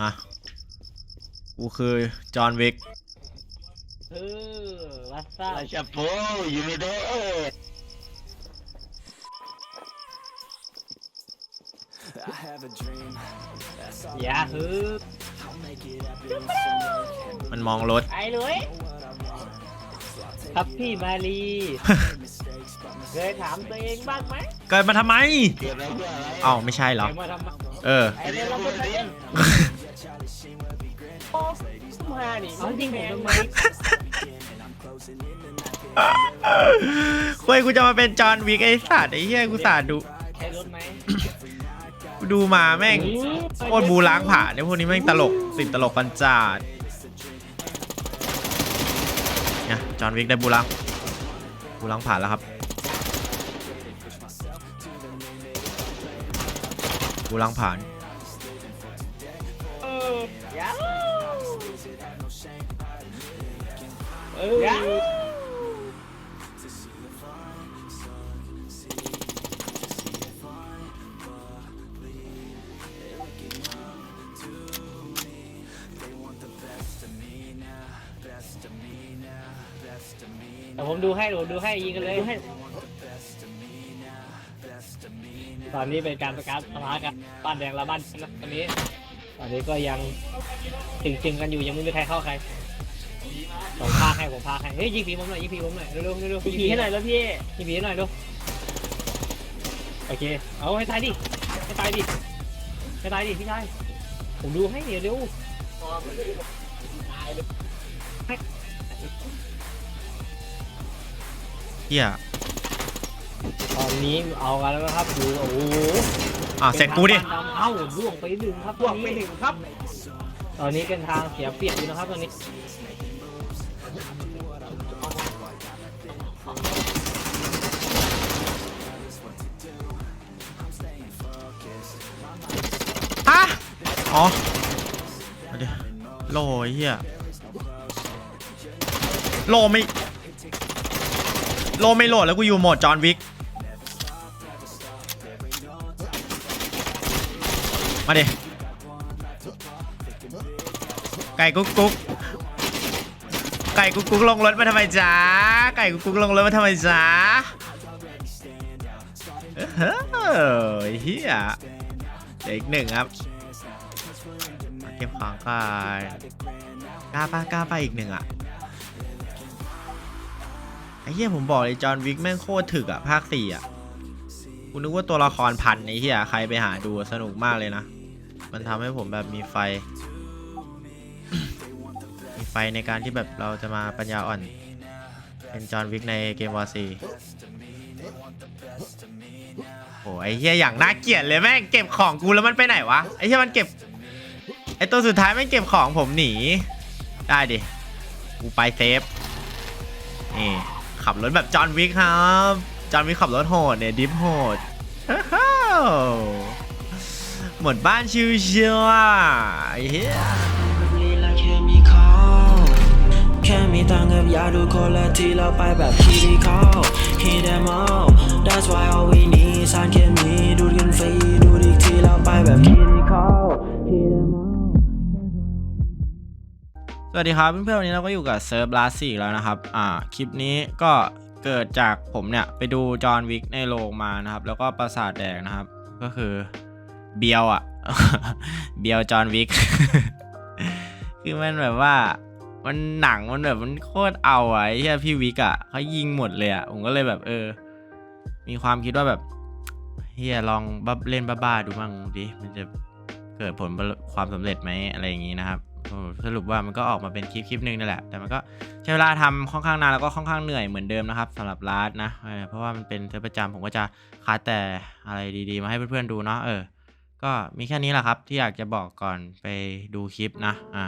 มากูคือจอห์นวิกเออวัสซ่าราชาโปอยู่ไม่ได้ I have a dream. That's all อย่าฮึ I'll make it happen with some work and มันมองรถ ไอ้เลย what I want. ครับพี่มาลี Mistakes, but เคยถามตัวเองบ้างไหมเกิดมาทำไมเก็บไว้เพื่ออะไรเอ้าไม่ใช่เหรอเคยมาทำไมเออ ไอ้เนี่ยเราเป็นอะไรเนี่ย โอ้มาดิเอาจริงผมทำไมเฮ้ยกูจะมาเป็นจอห์นวิกไอ้สัตว์ไอ้เหี้ยกูสาดดูใช้รถไหมกูดูมาแม่งโคตรบูล้างผ่าเนี่ยพวกนี้แม่งตลกติดตลกปันจาดเนี่ยจอห์นวิกได้บูล้างบูล้างผ่านแล้วครับบูล้างผ่าน เออแต่ผมดูให้ดูดูให้ยิงกันเลยตอนนี้เป็นการประกาศสถากันบ้านแดงและบ้านนะตอนนี้ ตอนนี้ก็ยังจึงๆกันอยู่ยังไม่มีใครเข้าใคร ผมพาให้ผมพาให้เฮ้ยยิงผีผมหน่อยยิงผีผมหน่อยเร็วๆเร็วๆยิงผีให้หน่อยแล้วพี่ยิงผีให้หน่อยเร็วโอเคเอาให้ตายดิให้ตายดิให้ตายดิพี่ชายผมดูให้เดี๋ยวเร็วเฮียตอนนี้เอากันแล้วนะครับดูโอ้โหอะเสร็จกูดิเอ้าล่วงไปหนึ่งครับล่วงไปหนึ่งครับ ตอนนี้เป็นทางเสียเปรียบอยู่นะครับตอนนี้ อ๋อเอาดี๋ยวโลไอ้เฮียโลไม่ โลไม่โหลดแล้วกูอยู่โหมดจอห์นวิก มาดิ ไก่กุ๊กกุ๊กไก่กุ๊กกุ๊กลงรถมาทำไมจ๊ะ ไก่กุ๊กกุ๊กลงรถมาทำไมจ๊ะเฮ้ยเฮียเดี๋ยวอีกหนึ่งครับ เก็บของก่อนกล้าปะกล้าไปอีกหนึ่งอะไอ้เหี้ยผมบอกเลยจอห์นวิกแม่งโคตรถึกอะ ภาคสี่อะกูนึกว่าตัวละครพันไอ้เหี้ยใครไปหาดูสนุกมากเลยนะ มันทำให้ผมแบบมีไฟ มีไฟในการที่แบบเราจะมาปัญญาอ่อน เป็นจอห์นวิกในเกมวอร์ซีโอ้ไอ้เหี้ยอย่างน่าเกลียดเลยแม่งเก็บของกูแล้วมันไปไหนวะไอ้เหี้ยมันเก็บ ไอตัวสุดท้ายแม่เก็บของผมหนี ได้ดิ กูไปเซฟนี่ขับรถแบบจอห์นวิกครับ จอห์นวิกขับรถโหดเนี่ยดิฟโหดหมดบ้านชิวๆอะเหี้ยแค่มีเขาแค่มีตังกับยาดูคนละที่เราไปแบบคีรีเขา Hit them all That's why all we need สารเคมีดูดกันฟรีดูดอีกทีเราไปแบบคีรีเขา วัสดีครับเพื่อนๆวันนี้เราก็อยู่กับเซิร์ฟลาสี่แล้วนะครับอ่าคลิปนี้ก็เกิดจากผมเนี่ยไปดูจอห์นวิกในโรงมานะครับ แล้วก็ประสาทแดกนะครับ ก็คือเบียวอะเบียวจอห์นวิกคือมันแบบว่ามันหนังมันแบบมันโคตรเอาไอ้เหี้ยพี่วิกอะเขายิงหมดเลยอะผมก็เลยแบบเออ มีความคิดว่าแบบเฮียลองบับเล่นบ้าๆดูบ้างดิมันจะเกิดผลความสำเร็จไหมอะไรอย่างนี้นะครับ สรุปว่ามันก็ออกมาเป็นคลิปคลิปหนึ่งนั่นแหละ แต่มันก็ใช้เวลาทำค่อนข้างนานแล้วก็ค่อนข้างเหนื่อยเหมือนเดิมนะครับสำหรับร้านนะ เพราะว่ามันเป็นเทปประจำผมก็จะคัดแต่อะไรดีๆ มาให้เพื่อนๆดูเนาะเออ ก็มีแค่นี้แหละครับ ที่อยากจะบอกก่อนไปดูคลิปนะอ่า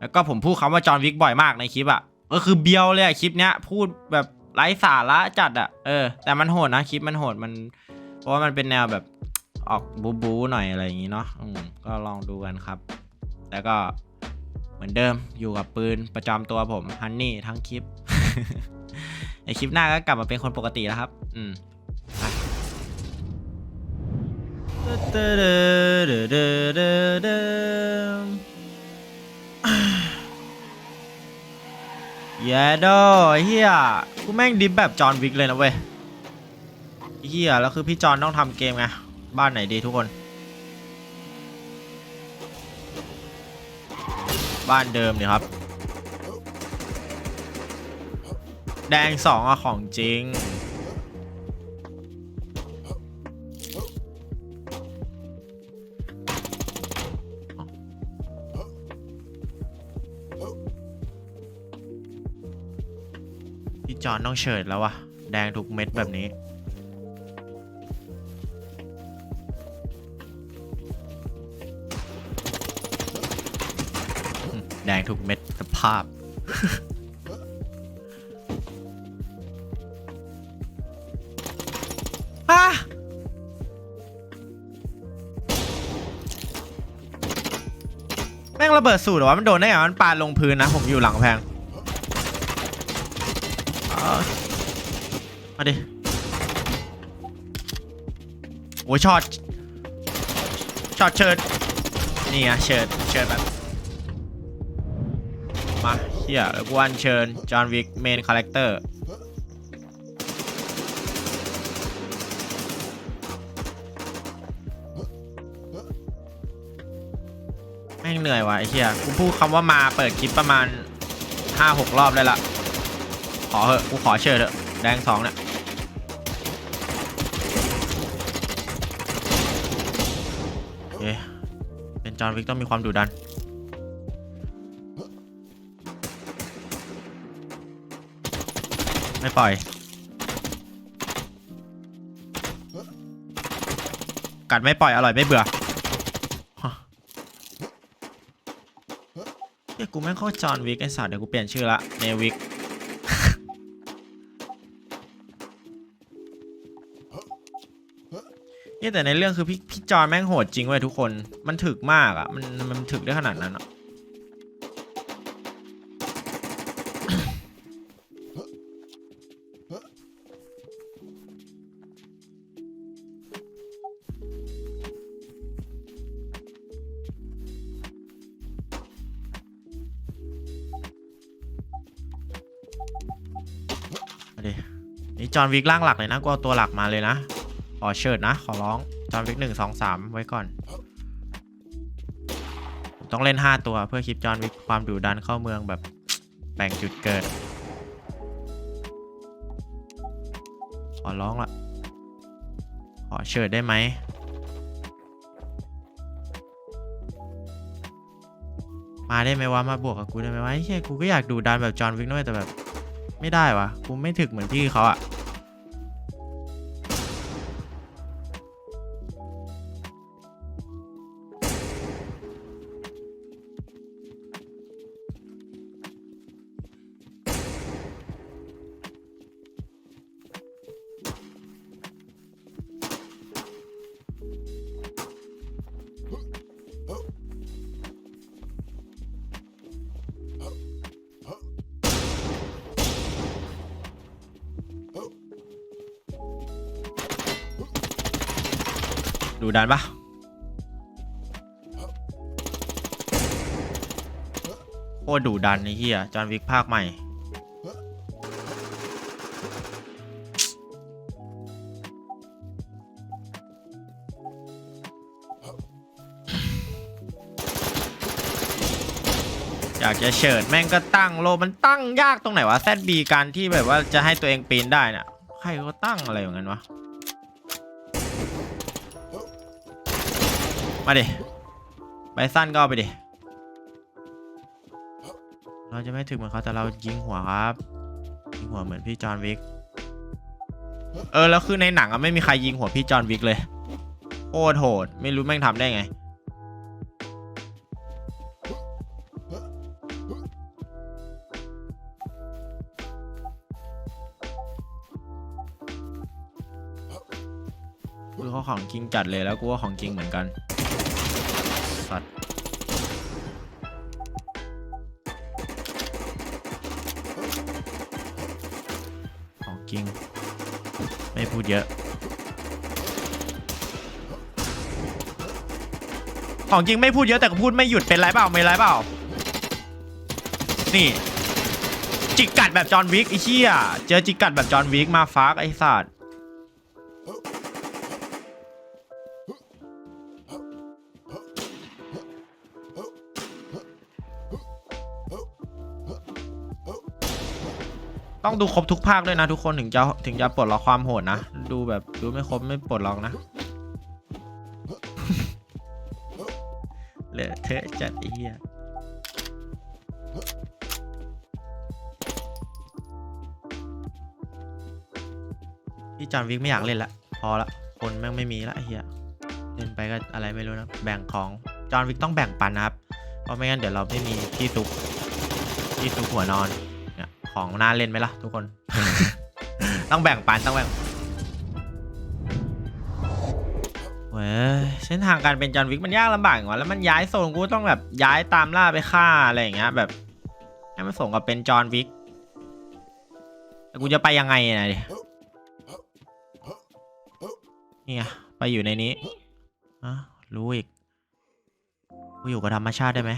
แล้วก็ผมพูดคำว่าจอห์นวิกบ่อยมากในคลิปอะ่ะก็คือเบียวเลยอะคลิปเนี้ยพูดแบบไร้สาระจัดอะ่ะเออ แต่มันโหดนะคลิปมันโหดมัน เพราะว่ามันเป็นแนวแบบออกบูบูหน่อยอะไรอย่างงี้เนาะอืมก็ลองดูกันครับ แล้วก็ เหมือนเดิมอยู่กับปืนประจำตัวผมฮันนี่ทั้งคลิปไอคลิปหน้าก็กลับมาเป็นคนปกติแล้วครับ อืมเยดอยเฮียกูแม่งดิฟแบบจอห์นวิกเลยนะเว้ยเฮียแล้วคือพี่จอห์นต้องทำเกมไง บ้านไหนดีทุกคน บ้านเดิมเนี่ยครับ แดงสองอะของจริง พี่จอนต้องเฉิดแล้ววะแดงทุกเม็ดแบบนี้ ดงทุกเม็ดสภาพอะแม่งระเบิดสูตรเหรอวะมันโดนได้ไงวะมันปาลงพื้นนะ ผมอยู่หลังกำแพงเอามาดิ โอ้ยช็อตช็อตเชิดนี่ไงเชิดเชิดแบบมาเฮียแล้วกูอันเชิญจอห์นวิกเมนคาแรคเตอร์แม่งเหนื่อยว่ะไอ้เหี้ยกูพูดคำว่ามาเปิดคลิปประมาณ 5-6 รอบได้ละ ขอเหอะกูขอเชิญเถอะ แดงสองเนี่ยโอเคเป็นจอห์นวิกต้องมีความดุดัน ไม่ปล่อย กัดไม่ปล่อย อร่อยไม่เบื่อเฮ้ยกูแม่งเข้าจอห์นวิกไอ้สัตว์เดี๋ยวกูเปลี่ยนชื่อละเนวิกเนี่ยแต่ในเรื่องคือพี่พี่จอนแม่งโหดจริงเว้ยทุกคน มันถึกมากอะ่ะ มันมันถึกได้ขนาดนั้นอะ อห์นวิกร่างหลักเลยนะกูเอาตัวหลักมาเลยนะขอเชิดนะ ขอร้อง จอห์นวิกหนึ่งสองสามไว้ก่อน ต้องเล่น5ตัวเพื่อคลิปจอห์นวิกความดุดันเข้าเมืองแบบแบ่งจุดเกิด ขอร้องละขอเชิดได้ไหมมาได้ไหมวะ มาบวกกับกูได้ไหมวะเหี้ยกูก็อยากดูดันแบบจอห์นวิกด้วยแต่แบบ ไม่ได้วะกูไม่ถึกเหมือนพี่เขาอะ ดูดันปะโคตรดูดันไอ้เหี้ยจอห์นวิกภาคใหม่ อยากจะเฉิดแม่งก็ตั้งโลมันตั้งยากตรงไหนวะแซดบีการที่แบบว่าจะให้ตัวเองปีนได้น่ะ ใครก็ตั้งอะไรอย่างนั้นวะ มาดิไปสั้นก็เอาไปดิ เราจะไม่ถึงเหมือนเขาแต่เรายิงหัวครับยิงหัวเหมือนพี่จอห์นวิก เออแล้วคือในหนังอะไม่มีใครยิงหัวพี่จอห์นวิกเลยโคตรโหด ไม่รู้แม่งทำได้ไง คือเขาของจริงจัดเลยแล้วกูว่าของจริงเหมือนกัน สัตว์ของจริง ไม่พูดเยอะ ของจริงไม่พูดเยอะแต่ก็พูดไม่หยุดเป็นไรเปล่าไม่ไรเปล่า นี่ จิกกัดแบบจอห์นวิกไอ้เหี้ยเจอจิกกัดแบบจอห์นวิกมาฟักไอ้สัตว์ ต้องดูครบทุกภาคด้วยนะทุกคนถึงจะถึงจะปลดล็อกความโหดนะ ดูแบบดูไม่ครบไม่ปลดล็อกนะเหลือเทอะจัดไอ้เหี้ยพี่จอห์นวิกไม่อยากเล่นละพอละคนแม่งไม่มีละไอ้เหี้ยเล่นไปก็อะไรไม่รู้นะ แบ่งของจอห์นวิกต้องแบ่งปันนะครับ เพราะไม่งั้นเดี๋ยวเราไม่มีที่ซุกที่ซุกหัวนอน ของน่าเล่นไหมล่ะทุกคน ต้องแบ่งปันต้องแบ่งเว้ยเส้นทางการเป็นจอห์นวิกมันยากลำบากอย่างวะแล้วมันย้ายโซนกูต้องแบบย้ายตามล่าไปฆ่าอะไรอย่างเงี้ยแบบให้มันส่งกับเป็นจอห์นวิกแต่กูจะไปยังไงนะดินี่ไงไปอยู่ในนี้อะรู้อีกกูอยู่กับธรรมชาติได้ไหม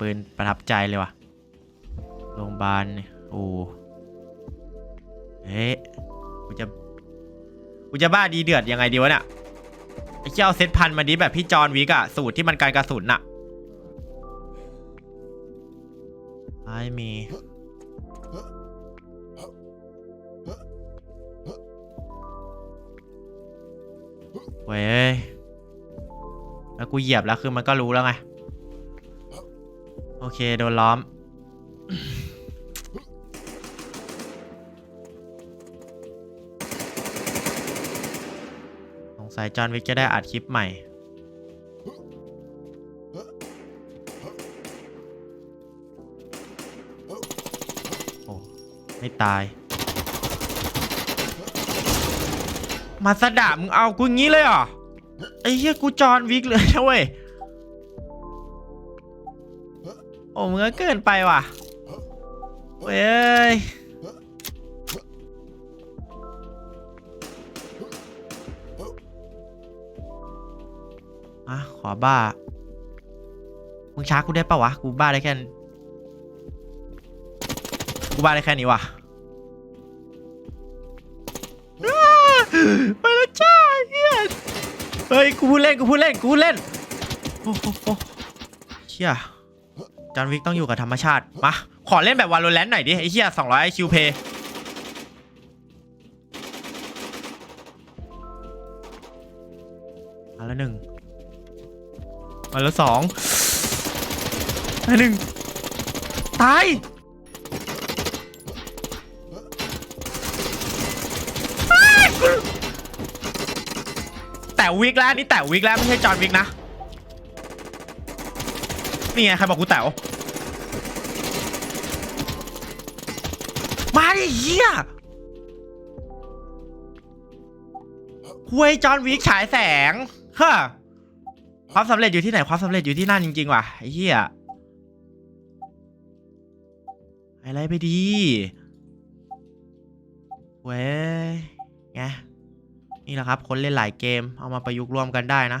ปืนประทับใจเลยว่ะโรงพยาบาลเนี่ยโอ้เฮ้ยกูจะกูจะบ้าดีเดือดยังไงดีวะเนี่ยไอ้เจ้าเซตพันมาดิแบบพี่จอห์นวิกอะสูตรที่มันการกระสุนอะไอ้มีเว้ยแล้วกูเหยียบแล้วคือมันก็รู้แล้วไง โอเค โดนล้อม สงสัยจอห์นวิกจะได้อัดคลิปใหม่ โอ้ ไม่ตาย มาสดามึงเอากูงี้เลยเหรอ ไอ้เหี้ยกูจอห์นวิกเลยนะเว้ย โอ้เมึงก็เกินไปว่ะเว้ยอะขอบ้า มึงช้ากูได้ปะวะ กูบ้าได้แค่ กูบ้าได้แค่นี้วะอ้าไปแล้วจ้าเฮียเฮ้ย กูพูดเล่น กูพูดเล่น กูพูดเล่น โอ้โหเชี่ย จอห์นวิกต้องอยู่กับธรรมชาติ มา ขอเล่นแบบวาโลแรนต์หน่อยดิ ไอ้เหี้ย200 IQ Pay มาแล้วหนึ่งมาแล้วสองมาหนึ่งตาย แต่วิกแล้วนี่แต่วิกแล้วไม่ใช่จอห์นวิกนะ นี่ไง ใครบอกกูแต๋ว มาดิเหี้ยคุยจอห์นวิกฉายแสงฮ้อความสำเร็จอยู่ที่ไหนความสำเร็จอยู่ที่นั่นจริงๆว่ะไอ้เหี้ยอะไรไปดีเว้ยไงนี่แหละครับ คนเล่นหลายเกมเอามาประยุกต์รวมกันได้นะ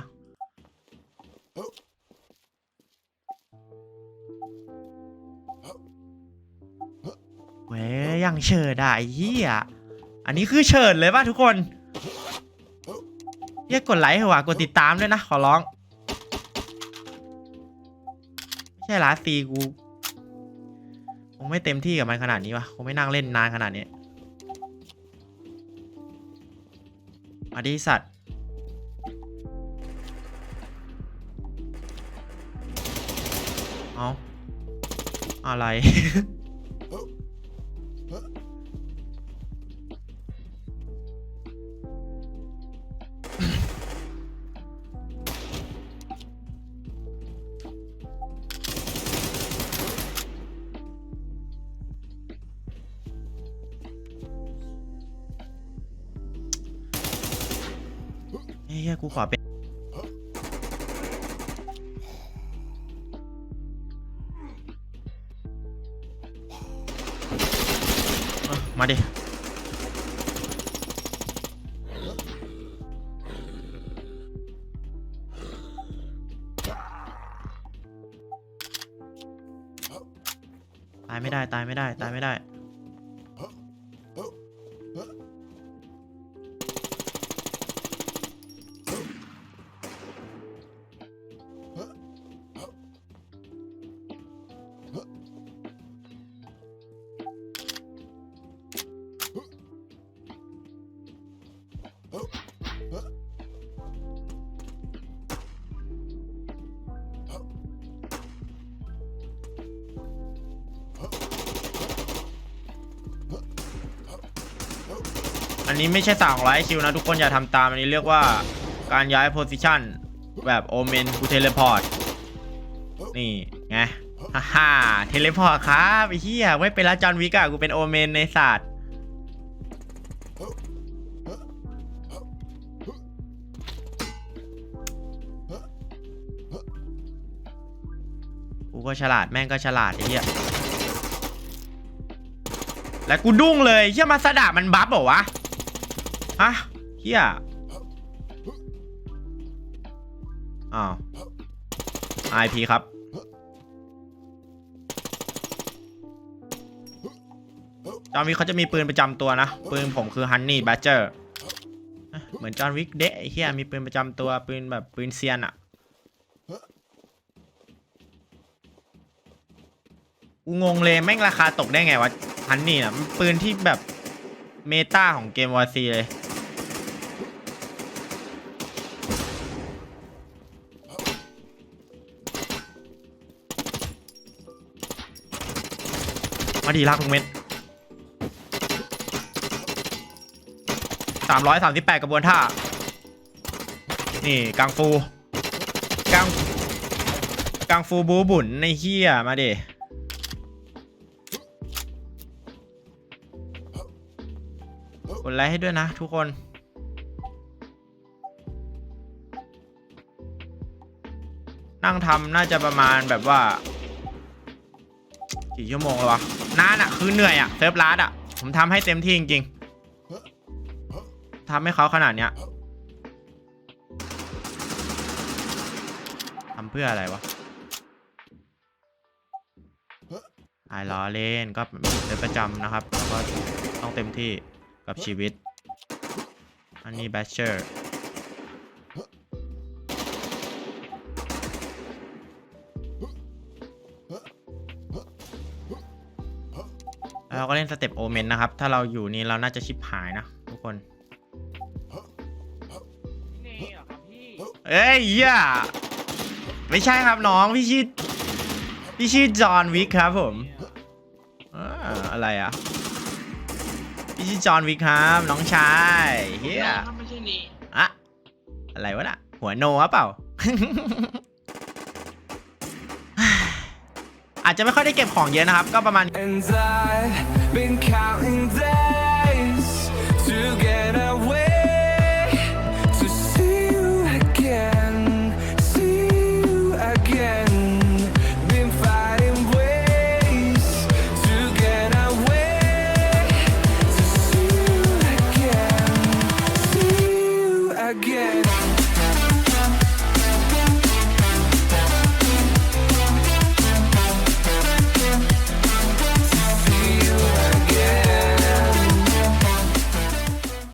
ว้ยยังเฉิดอะไอ้เหี้ยอันนี้คือเฉิดเลยป่ะทุกคนเรียกกดไลค์เหรอวะกดติดตามด้วยนะ ขอร้องไม่ใช่ลาซีกูคงไม่เต็มที่กับมันขนาดนี้วะคงไม่นั่งเล่นนานขนาดนี้มาดิสัตว์เอาอะไร มาดิ ตายไม่ได้ตายไม่ได้ตายไม่ได้ นนี้ไม่ใช่สั่งร้อยคิวนะทุกคนอย่าทำตามอันนี้เรียกว่าการย้ายโพสิชันแบบโอเมนกูเทเลพอร์ต นี่ไงฮ่าฮ่าเทเลพอร์ตครับไอ้เหี้ยไว้เป็นละจอนวิกอะกูเป็นโอเมนในศาสตร์กูก็ฉลาดแม่งก็ฉลาดไอ้เหี้ยแล้วกูดุ้งเลยเฮียมาสดามันบัฟเหรอวะ ฮะเฮียอ้าว IP ครับ จอห์นวิกเขาจะมีปืนประจำตัวนะ ปืนผมคือฮันนี่บั d เจอร์เหมือนจอห์นวิกเดะไอ้เฮียมีปืนประจำตัวปืนแบบปืนเซียนอะกูงงเลยแม่งราคาตกได้ไงวะฮันนี่นะปืนที่แบบเมตาของเกมวอร์ซีเลย มาดีลากทุกเม็ดสามร้อยสามสิบแปดกระบวนท่า นี่กังฟูกังกังฟูบูบุนในเฮียมาเดกดไลค์ให้ด้วยนะทุกคนนั่งทำน่าจะประมาณแบบว่า กี่ชั่วโมงแล้ววะนานอะคือเหนื่อยอะเซิร์ฟลาดอะผมทำให้เต็มที่จริงๆทำให้เขาขนาดเนี้ยทำเพื่ออะไรวะไอ้ล้อเล่นก็เป็นประจำนะครับแล้วก็ต้องเต็มที่กับชีวิต อันนี้แบชเชอร์ เราก็เล่นสเต็ปโอเมนนะครับ ถ้าเราอยู่นี่เราน่าจะชิบหายนะทุกคน นี่เหรอครับพี่เอ้ยเหี้ยไม่ใช่ครับน้องพี่ชื่อพี่ชื่อจอห์นวิกครับผมอ่าอะไรอะ พี่ชื่อจอห์นวิกครับน้องชายเฮีย ไม่ใช่นี่ อะอะไรวะน่ะ หัวโนวะเปล่า อาจจะไม่ค่อยได้เก็บของเยอะนะครับ ก็ประมาณ